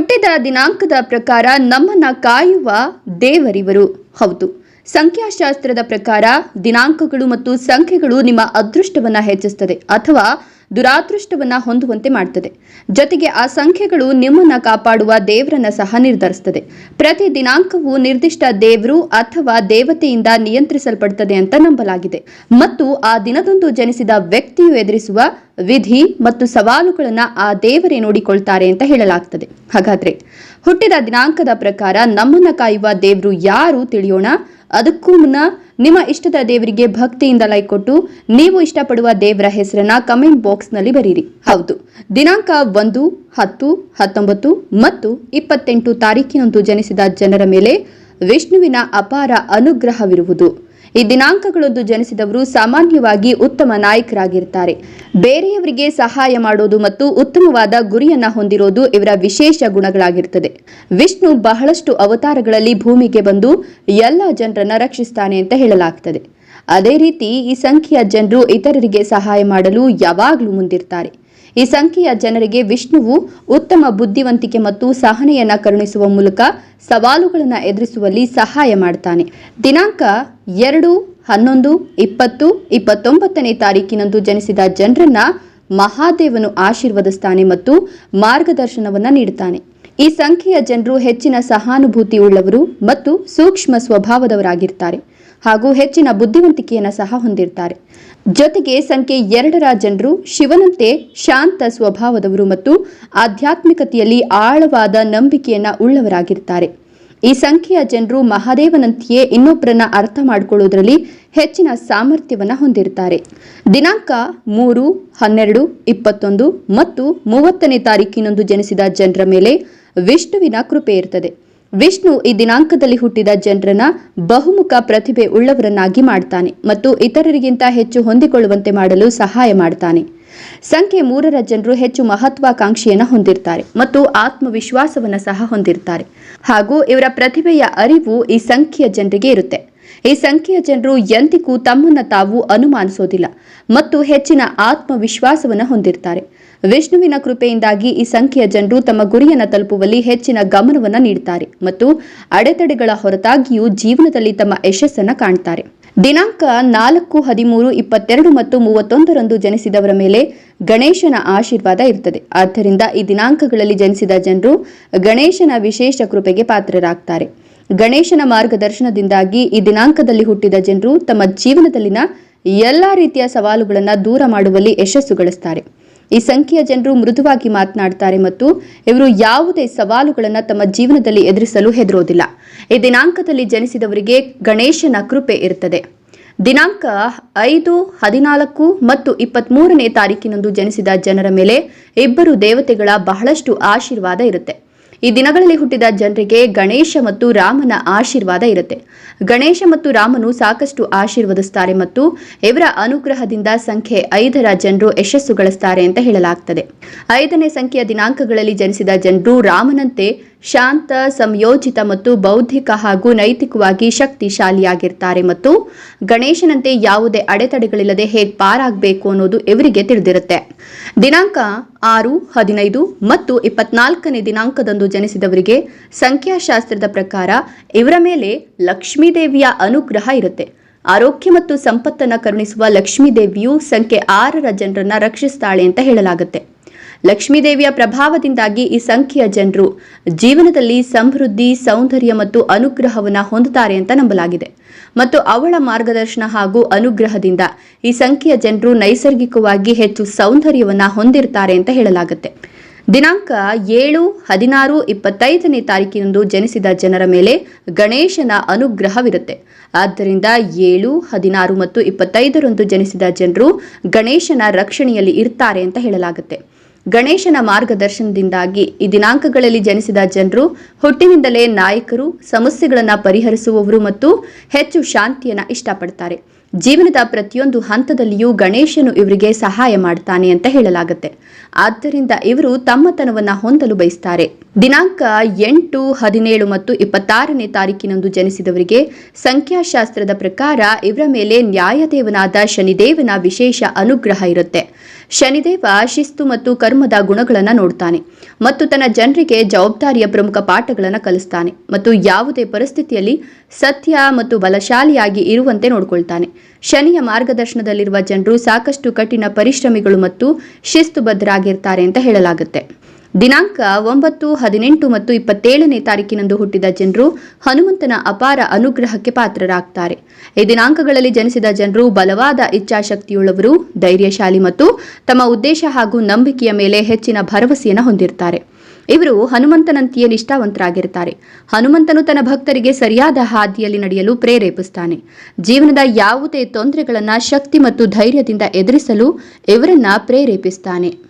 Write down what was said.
ಹುಟ್ಟಿದ ದಿನಾಂಕದ ಪ್ರಕಾರ ನಮ್ಮನ್ನ ಕಾಯುವ ದೇವರಿವರು. ಹೌದು, ಸಂಖ್ಯಾಶಾಸ್ತ್ರದ ಪ್ರಕಾರ ದಿನಾಂಕಗಳು ಮತ್ತು ಸಂಖ್ಯೆಗಳು ನಿಮ್ಮ ಅದೃಷ್ಟವನ್ನ ಹೆಚ್ಚಿಸ್ತದೆ. ಅಥವಾ ದುರಾದೃಷ್ಟವನ್ನ ಹೊಂದುವಂತೆ ಮಾಡ್ತದೆ. ಜೊತೆಗೆ ಆ ಸಂಖ್ಯೆಗಳು ನಿಮ್ಮನ್ನ ಕಾಪಾಡುವ ದೇವರನ್ನ ಸಹ ನಿರ್ಧರಿಸ್ತದೆ. ಪ್ರತಿ ದಿನಾಂಕವು ನಿರ್ದಿಷ್ಟ ದೇವರು ಅಥವಾ ದೇವತೆಯಿಂದ ನಿಯಂತ್ರಿಸಲ್ಪಡುತ್ತದೆ ಅಂತ ನಂಬಲಾಗಿದೆ. ಮತ್ತು ಆ ದಿನದಂದು ಜನಿಸಿದ ವ್ಯಕ್ತಿಯು ಎದುರಿಸುವ ವಿಧಿ ಮತ್ತು ಸವಾಲುಗಳನ್ನು ಆ ದೇವರೇ ನೋಡಿಕೊಳ್ತಾರೆ ಅಂತ ಹೇಳಲಾಗ್ತದೆ. ಹಾಗಾದ್ರೆ ಹುಟ್ಟಿದ ದಿನಾಂಕದ ಪ್ರಕಾರ ನಮ್ಮನ್ನ ಕಾಯುವ ದೇವರು ಯಾರು ತಿಳಿಯೋಣ? ಅದಕ್ಕೂ ಮುನ್ನ ನಿಮ್ಮ ಇಷ್ಟದ ದೇವರಿಗೆ ಭಕ್ತಿಯಿಂದ ಲೈಕ್ ಕೊಟ್ಟು ನೀವು ಇಷ್ಟಪಡುವ ದೇವರ ಹೆಸರನ್ನ ಕಮೆಂಟ್ ಬಾಕ್ಸ್ನಲ್ಲಿ ಬರೀರಿ. ಹೌದು. ದಿನಾಂಕ ಒಂದು, ಹತ್ತು, ಹತ್ತೊಂಬತ್ತು ಮತ್ತು ಇಪ್ಪತ್ತೆಂಟು ತಾರೀಕಿನಂದು ಜನಿಸಿದ ಜನರ ಮೇಲೆ ವಿಷ್ಣುವಿನ ಅಪಾರ ಅನುಗ್ರಹವಿರುವುದು. ಈ ದಿನಾಂಕಗಳೊಂದು ಜನಿಸಿದವರು ಸಾಮಾನ್ಯವಾಗಿ ಉತ್ತಮ ನಾಯಕರಾಗಿರ್ತಾರೆ. ಬೇರೆಯವರಿಗೆ ಸಹಾಯ ಮಾಡೋದು ಮತ್ತು ಉತ್ತಮವಾದ ಗುರಿಯನ್ನ ಹೊಂದಿರೋದು ಇವರ ವಿಶೇಷ ಗುಣಗಳಾಗಿರ್ತದೆ. ವಿಷ್ಣು ಬಹಳಷ್ಟು ಅವತಾರಗಳಲ್ಲಿ ಭೂಮಿಗೆ ಬಂದು ಎಲ್ಲ ಜನರನ್ನ ರಕ್ಷಿಸ್ತಾನೆ ಅಂತ ಹೇಳಲಾಗ್ತದೆ. ಅದೇ ರೀತಿ ಈ ಸಂಖ್ಯೆಯ ಜನರು ಇತರರಿಗೆ ಸಹಾಯ ಮಾಡಲು ಯಾವಾಗಲೂ ಮುಂದಿರ್ತಾರೆ. ಈ ಸಂಖ್ಯೆಯ ಜನರಿಗೆ ವಿಷ್ಣುವು ಉತ್ತಮ ಬುದ್ಧಿವಂತಿಕೆ ಮತ್ತು ಸಹನೆಯನ್ನ ಕರುಣಿಸುವ ಮೂಲಕ ಸವಾಲುಗಳನ್ನು ಎದುರಿಸುವಲ್ಲಿ ಸಹಾಯ ಮಾಡ್ತಾನೆ. ದಿನಾಂಕ ಎರಡು, ಹನ್ನೊಂದು, ಇಪ್ಪತ್ತು, ಇಪ್ಪತ್ತೊಂಬತ್ತನೇ ತಾರೀಕಿನಂದು ಜನಿಸಿದ ಜನರನ್ನ ಮಹಾದೇವನು ಆಶೀರ್ವದಿಸ್ತಾನೆ ಮತ್ತು ಮಾರ್ಗದರ್ಶನವನ್ನ ನೀಡುತ್ತಾನೆ ಈ ಸಂಖ್ಯೆಯ ಜನರು ಹೆಚ್ಚಿನ ಸಹಾನುಭೂತಿ ಉಳ್ಳವರು ಮತ್ತು ಸೂಕ್ಷ್ಮ ಸ್ವಭಾವದವರಾಗಿರ್ತಾರೆ ಹಾಗೂ ಹೆಚ್ಚಿನ ಬುದ್ಧಿವಂತಿಕೆಯನ್ನು ಸಹ ಹೊಂದಿರ್ತಾರೆ. ಜೊತೆಗೆ ಸಂಖ್ಯೆ ಎರಡರ ಜನರು ಶಿವನಂತೆ ಶಾಂತ ಸ್ವಭಾವದವರು ಮತ್ತು ಆಧ್ಯಾತ್ಮಿಕತೆಯಲ್ಲಿ ಆಳವಾದ ನಂಬಿಕೆಯನ್ನು ಉಳ್ಳವರಾಗಿರ್ತಾರೆ. ಈ ಸಂಖ್ಯೆಯ ಜನರು ಮಹಾದೇವನಂತೆಯೇ ಇನ್ನೊಬ್ಬರನ್ನ ಅರ್ಥ ಮಾಡಿಕೊಳ್ಳುವುದರಲ್ಲಿ ಹೆಚ್ಚಿನ ಸಾಮರ್ಥ್ಯವನ್ನು ಹೊಂದಿರ್ತಾರೆ. ದಿನಾಂಕ ಮೂರು, ಹನ್ನೆರಡು, ಇಪ್ಪತ್ತೊಂದು ಮತ್ತು ಮೂವತ್ತನೇ ತಾರೀಕಿನಂದು ಜನಿಸಿದ ಜನರ ಮೇಲೆ ವಿಷ್ಣುವಿನ ಕೃಪೆ ಇರ್ತದೆ. ವಿಷ್ಣು ಈ ದಿನಾಂಕದಲ್ಲಿ ಹುಟ್ಟಿದ ಜನರನ್ನ ಬಹುಮುಖ ಪ್ರತಿಭೆ ಉಳ್ಳವರನ್ನಾಗಿ ಮಾಡ್ತಾನೆ ಮತ್ತು ಇತರರಿಗಿಂತ ಹೆಚ್ಚು ಹೊಂದಿಕೊಳ್ಳುವಂತೆ ಮಾಡಲು ಸಹಾಯ ಮಾಡ್ತಾನೆ. ಸಂಖ್ಯೆ ಮೂರರ ಜನರು ಹೆಚ್ಚು ಮಹತ್ವಾಕಾಂಕ್ಷೆಯನ್ನು ಹೊಂದಿರ್ತಾರೆ ಮತ್ತು ಆತ್ಮವಿಶ್ವಾಸವನ್ನ ಸಹ ಹೊಂದಿರ್ತಾರೆ. ಹಾಗೂ ಇವರ ಪ್ರತಿಭೆಯ ಅರಿವು ಈ ಸಂಖ್ಯೆಯ ಜನರಿಗೆ ಇರುತ್ತೆ. ಈ ಸಂಖ್ಯೆಯ ಜನರು ಎಂದಿಗೂ ತಮ್ಮನ್ನ ತಾವು ಅನುಮಾನಿಸೋದಿಲ್ಲ ಮತ್ತು ಹೆಚ್ಚಿನ ಆತ್ಮವಿಶ್ವಾಸವನ್ನು ಹೊಂದಿರ್ತಾರೆ. ವಿಷ್ಣುವಿನ ಕೃಪೆಯಿಂದಾಗಿ ಈ ಸಂಖ್ಯೆಯ ಜನರು ತಮ್ಮ ಗುರಿಯನ್ನು ತಲುಪುವಲ್ಲಿ ಹೆಚ್ಚಿನ ಗಮನವನ್ನು ನೀಡುತ್ತಾರೆ ಮತ್ತು ಅಡೆತಡೆಗಳ ಹೊರತಾಗಿಯೂ ಜೀವನದಲ್ಲಿ ತಮ್ಮ ಯಶಸ್ಸನ್ನು ಕಾಣ್ತಾರೆ. ದಿನಾಂಕ ನಾಲ್ಕು, ಹದಿಮೂರು, ಇಪ್ಪತ್ತೆರಡು ಮತ್ತು ಮೂವತ್ತೊಂದರಂದು ಜನಿಸಿದವರ ಮೇಲೆ ಗಣೇಶನ ಆಶೀರ್ವಾದ ಇರುತ್ತದೆ. ಆದ್ದರಿಂದ ಈ ದಿನಾಂಕಗಳಲ್ಲಿ ಜನಿಸಿದ ಜನರು ಗಣೇಶನ ವಿಶೇಷ ಕೃಪೆಗೆ ಪಾತ್ರರಾಗ್ತಾರೆ. ಗಣೇಶನ ಮಾರ್ಗದರ್ಶನದಿಂದಾಗಿ ಈ ದಿನಾಂಕದಲ್ಲಿ ಹುಟ್ಟಿದ ಜನರು ತಮ್ಮ ಜೀವನದಲ್ಲಿನ ಎಲ್ಲಾ ರೀತಿಯ ಸವಾಲುಗಳನ್ನು ದೂರ ಮಾಡುವಲ್ಲಿ ಯಶಸ್ಸು ಗಳಿಸ್ತಾರೆ. ಈ ಸಂಖ್ಯೆಯ ಜನರು ಮೃದುವಾಗಿ ಮಾತನಾಡ್ತಾರೆ ಮತ್ತು ಇವರು ಯಾವುದೇ ಸವಾಲುಗಳನ್ನು ತಮ್ಮ ಜೀವನದಲ್ಲಿ ಎದುರಿಸಲು ಹೆದರೋದಿಲ್ಲ. ಈ ದಿನಾಂಕದಲ್ಲಿ ಜನಿಸಿದವರಿಗೆ ಗಣೇಶನ ಕೃಪೆ ಇರುತ್ತದೆ. ದಿನಾಂಕ ಐದು, ಹದಿನಾಲ್ಕು ಮತ್ತು ಇಪ್ಪತ್ತ್ಮೂರನೇ ತಾರೀಕಿನಂದು ಜನಿಸಿದ ಜನರ ಮೇಲೆ ಇಬ್ಬರು ದೇವತೆಗಳ ಬಹಳಷ್ಟು ಆಶೀರ್ವಾದ ಇರುತ್ತೆ. ಈ ದಿನಗಳಲ್ಲಿ ಹುಟ್ಟಿದ ಜನರಿಗೆ ಗಣೇಶ ಮತ್ತು ರಾಮನ ಆಶೀರ್ವಾದ ಇರುತ್ತೆ. ಗಣೇಶ ಮತ್ತು ರಾಮನು ಸಾಕಷ್ಟು ಆಶೀರ್ವದಿಸ್ತಾರೆ ಮತ್ತು ಇವರ ಅನುಗ್ರಹದಿಂದ ಸಂಖ್ಯೆ ಐದರ ಜನರು ಯಶಸ್ಸು ಗಳಿಸ್ತಾರೆ ಅಂತ ಹೇಳಲಾಗ್ತದೆ. ಐದನೇ ಸಂಖ್ಯೆಯ ದಿನಾಂಕಗಳಲ್ಲಿ ಜನಿಸಿದ ಜನರು ರಾಮನಂತೆ ಶಾಂತ, ಸಂಯೋಜಿತ ಮತ್ತು ಬೌದ್ಧಿಕ ಹಾಗೂ ನೈತಿಕವಾಗಿ ಶಕ್ತಿಶಾಲಿಯಾಗಿರ್ತಾರೆ ಮತ್ತು ಗಣೇಶನಂತೆ ಯಾವುದೇ ಅಡೆತಡೆಗಳಿಲ್ಲದೆ ಹೇಗೆ ಪಾರಾಗಬೇಕು ಅನ್ನೋದು ಇವರಿಗೆ ತಿಳಿದಿರುತ್ತೆ. ದಿನಾಂಕ ಆರು, ಹದಿನೈದು ಮತ್ತು ಇಪ್ಪತ್ನಾಲ್ಕನೇ ದಿನಾಂಕದಂದು ಜನಿಸಿದವರಿಗೆ ಸಂಖ್ಯಾಶಾಸ್ತ್ರದ ಪ್ರಕಾರ ಇವರ ಮೇಲೆ ಲಕ್ಷ್ಮೀದೇವಿಯ ಅನುಗ್ರಹ ಇರುತ್ತೆ. ಆರೋಗ್ಯ ಮತ್ತು ಸಂಪತ್ತನ್ನು ಕರುಣಿಸುವ ಲಕ್ಷ್ಮೀದೇವಿಯು ಸಂಖ್ಯೆ ಆರರ ಜನರನ್ನ ರಕ್ಷಿಸ್ತಾಳೆ ಅಂತ ಹೇಳಲಾಗುತ್ತೆ. ಲಕ್ಷ್ಮೀದೇವಿಯ ಪ್ರಭಾವದಿಂದಾಗಿ ಈ ಸಂಖ್ಯೆಯ ಜನರು ಜೀವನದಲ್ಲಿ ಸಮೃದ್ಧಿ, ಸೌಂದರ್ಯ ಮತ್ತು ಅನುಗ್ರಹವನ್ನು ಹೊಂದುತ್ತಾರೆ ಅಂತ ನಂಬಲಾಗಿದೆ. ಮತ್ತು ಅವಳ ಮಾರ್ಗದರ್ಶನ ಹಾಗೂ ಅನುಗ್ರಹದಿಂದ ಈ ಸಂಖ್ಯೆಯ ಜನರು ನೈಸರ್ಗಿಕವಾಗಿ ಹೆಚ್ಚು ಸೌಂದರ್ಯವನ್ನು ಹೊಂದಿರ್ತಾರೆ ಅಂತ ಹೇಳಲಾಗುತ್ತೆ. ದಿನಾಂಕ ಏಳು, ಹದಿನಾರು, ಇಪ್ಪತ್ತೈದನೇ ತಾರೀಕಿನಂದು ಜನಿಸಿದ ಜನರ ಮೇಲೆ ಗಣೇಶನ ಅನುಗ್ರಹವಿರುತ್ತೆ. ಆದ್ದರಿಂದ ಏಳು, ಹದಿನಾರು ಮತ್ತು ಇಪ್ಪತ್ತೈದರಂದು ಜನಿಸಿದ ಜನರು ಗಣೇಶನ ರಕ್ಷಣೆಯಲ್ಲಿ ಇರ್ತಾರೆ ಅಂತ ಹೇಳಲಾಗುತ್ತೆ. ಗಣೇಶನ ಮಾರ್ಗದರ್ಶನದಿಂದಾಗಿ ಈ ದಿನಾಂಕಗಳಲ್ಲಿ ಜನಿಸಿದ ಜನರು, ಹುಟ್ಟಿನಿಂದಲೇ ನಾಯಕರು, ಸಮಸ್ಯೆಗಳನ್ನು ಪರಿಹರಿಸುವವರು ಮತ್ತು ಹೆಚ್ಚು ಶಾಂತಿಯನ್ನು ಇಷ್ಟಪಡ್ತಾರೆ. ಜೀವನದ ಪ್ರತಿಯೊಂದು ಹಂತದಲ್ಲಿಯೂ ಗಣೇಶನು ಇವರಿಗೆ ಸಹಾಯ ಮಾಡ್ತಾನೆ ಅಂತ ಹೇಳಲಾಗುತ್ತೆ. ಆದ್ದರಿಂದ ಇವರು ತಮ್ಮತನವನ್ನು ಹೊಂದಲು ಬಯಸ್ತಾರೆ. ದಿನಾಂಕ ಎಂಟು, ಹದಿನೇಳು ಮತ್ತು ಇಪ್ಪತ್ತಾರನೇ ತಾರೀಕಿನಂದು ಜನಿಸಿದವರಿಗೆ ಸಂಖ್ಯಾಶಾಸ್ತ್ರದ ಪ್ರಕಾರ ಇವರ ಮೇಲೆ ನ್ಯಾಯದೇವನಾದ ಶನಿದೇವನ ವಿಶೇಷ ಅನುಗ್ರಹ ಇರುತ್ತೆ. ಶನಿದೇವ ಶಿಸ್ತು ಮತ್ತು ಕರ್ಮದ ಗುಣಗಳನ್ನು ನೋಡ್ತಾನೆ ಮತ್ತು ತನ್ನ ಜನರಿಗೆ ಜವಾಬ್ದಾರಿಯ ಪ್ರಮುಖ ಪಾಠಗಳನ್ನು ಕಲಿಸ್ತಾನೆ ಮತ್ತು ಯಾವುದೇ ಪರಿಸ್ಥಿತಿಯಲ್ಲಿ ಸತ್ಯ ಮತ್ತು ಬಲಶಾಲಿಯಾಗಿ ಇರುವಂತೆ ನೋಡಿಕೊಳ್ತಾನೆ. ಶನಿಯ ಮಾರ್ಗದರ್ಶನದಲ್ಲಿರುವ ಜನರು ಸಾಕಷ್ಟು ಕಠಿಣ ಪರಿಶ್ರಮಿಗಳು ಮತ್ತು ಶಿಸ್ತುಬದ್ಧರಾಗಿರ್ತಾರೆ ಅಂತ ಹೇಳಲಾಗುತ್ತೆ. ದಿನಾಂಕ ಒಂಬತ್ತು, ಹದಿನೆಂಟು ಮತ್ತು ಇಪ್ಪತ್ತೇಳನೇ ತಾರೀಕಿನಂದು ಹುಟ್ಟಿದ ಜನರು ಹನುಮಂತನ ಅಪಾರ ಅನುಗ್ರಹಕ್ಕೆ ಪಾತ್ರರಾಗ್ತಾರೆ. ಈ ದಿನಾಂಕಗಳಲ್ಲಿ ಜನಿಸಿದ ಜನರು ಬಲವಾದ ಇಚ್ಛಾಶಕ್ತಿಯುಳ್ಳವರು, ಧೈರ್ಯಶಾಲಿ ಮತ್ತು ತಮ್ಮ ಉದ್ದೇಶ ಹಾಗೂ ನಂಬಿಕೆಯ ಮೇಲೆ ಹೆಚ್ಚಿನ ಭರವಸೆಯನ್ನು ಹೊಂದಿರ್ತಾರೆ. ಇವರು ಹನುಮಂತನಂತೆಯೇ ನಿಷ್ಠಾವಂತರಾಗಿರ್ತಾರೆ. ಹನುಮಂತನು ತನ್ನ ಭಕ್ತರಿಗೆ ಸರಿಯಾದ ಹಾದಿಯಲ್ಲಿ ನಡೆಯಲು ಪ್ರೇರೇಪಿಸ್ತಾನೆ. ಜೀವನದ ಯಾವುದೇ ತೊಂದರೆಗಳನ್ನು ಶಕ್ತಿ ಮತ್ತು ಧೈರ್ಯದಿಂದ ಎದುರಿಸಲು ಇವರನ್ನ ಪ್ರೇರೇಪಿಸ್ತಾನೆ.